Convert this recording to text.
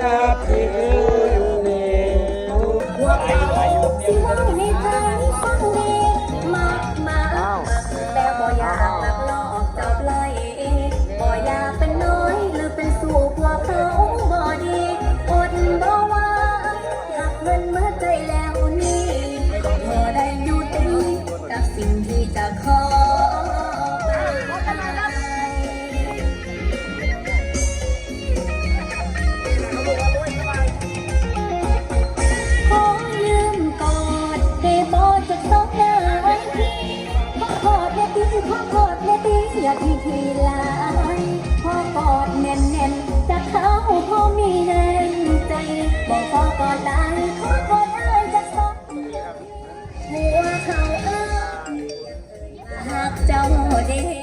happy อย่าที่ทีลายพอกอดแน่นแน่นๆจะเข้าพอมีแน่นใจบอกขอกอดหลายขอกอดได้จะสองหัวเขาเอ้ยหากเจ้าเคได้